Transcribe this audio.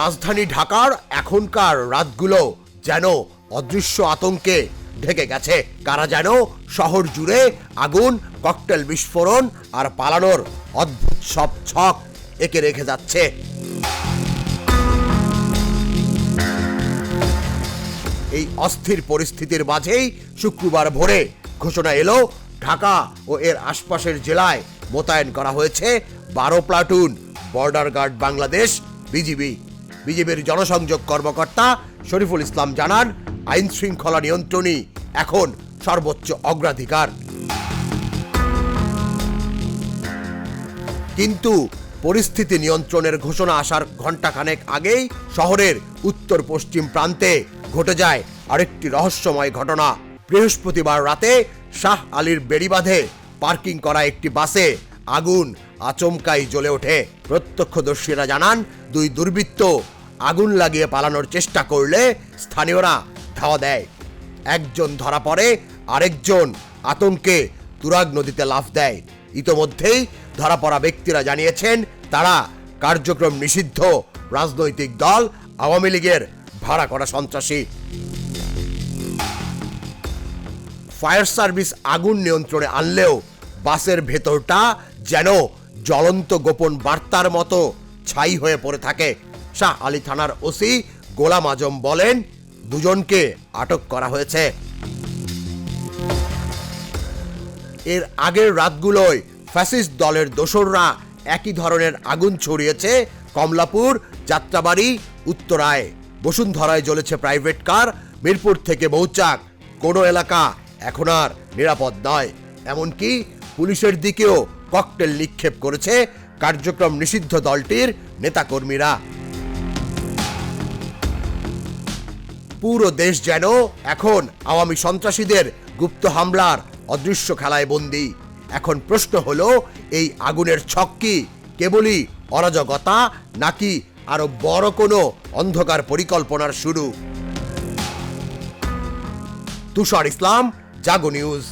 রাজধানী ঢাকার এখনকার রাতগুলো যেন অদৃশ্য আতঙ্কে ঢেকে গেছে। কারা যেন শহর জুড়ে আগুন, ককটেল বিস্ফোরণ আর পালানোর অদ্ভুত সব ছক এঁকে রেখে যাচ্ছে। এই অস্থির পরিস্থিতির মাঝেই শুক্রবার ভোরে ঘোষণা এলো, ঢাকা ও এর আশপাশের জেলায় মোতায়েন করা হয়েছে বারো platoon border guard Bangladesh, BGB. বিজিবির জনসংযোগ কর্মকর্তা শরীফুল ইসলাম জানান, আইন শৃঙ্খলা নিয়ন্ত্রণই এখন সর্বোচ্চ অগ্রাধিকার। কিন্তু পরিস্থিতি নিয়ন্ত্রণের ঘোষণা আসার ঘণ্টাখানেক আগেই শহরের উত্তর পশ্চিম প্রান্তে ঘটে যায় আরেকটি রহস্যময় ঘটনা। বৃহস্পতিবার রাতে শাহ আলীর বেড়িবাঁধে পার্কিং করা একটি বাসে আগুন আচমকাই জ্বলে ওঠে। প্রত্যক্ষদর্শীরা জানান, দুই দুর্বৃত্ত আগুন লাগিয়ে পালানোর চেষ্টা করলে স্থানীয়রা ধাওয়া দেয়। একজন ধরা পড়ে, আরেকজন আতঙ্কে তুরাগ নদীতে লাফ দেয়। ইতোমধ্যেই ধরা পড়া ব্যক্তিরা জানিয়েছেন, তারা কার্যক্রম নিষিদ্ধ। রাজনৈতিক দল আওয়ামী লীগের ভাড়া করা সন্ত্রাসী। ফায়ার সার্ভিস আগুন নিয়ন্ত্রণে আনলেও বাসের ভেতরটা যেন জ্বলন্ত গোপন বার্তার মতো ছাই হয়ে পড়ে থাকে। শাহ আলী থানার ওসি গোলাম আজম বলেন, দুজনকে আটক করা হয়েছে। এর আগের রাতগুলোয় ফ্যাসিস্ট দলের দোসররা একই ধরনের আগুন ছড়িয়েছে কমলাপুর, যাত্রাবাড়ি, উত্তরায়। বসুন্ধরায় জ্বলেছে প্রাইভেট কার, মিরপুর থেকে মৌচাক। কোনো এলাকা এখন আর নিরাপদ নয়। এমনকি পুলিশের দিকেও ককটেল নিক্ষেপ করেছে কার্যক্রম নিষিদ্ধ দলটির নেতাকর্মীরা। পুরো দেশ যেন এখন আওয়ামী সন্ত্রাসীদের গুপ্ত হামলার অদৃশ্য খেলায় বন্দী। এখন প্রশ্ন হলো, এই আগুনের ছক কি কেবলই অরাজকতা নাকি আরও বড় কোনো অন্ধকার পরিকল্পনার শুরু? তুষার ইসলাম, জাগো নিউজ।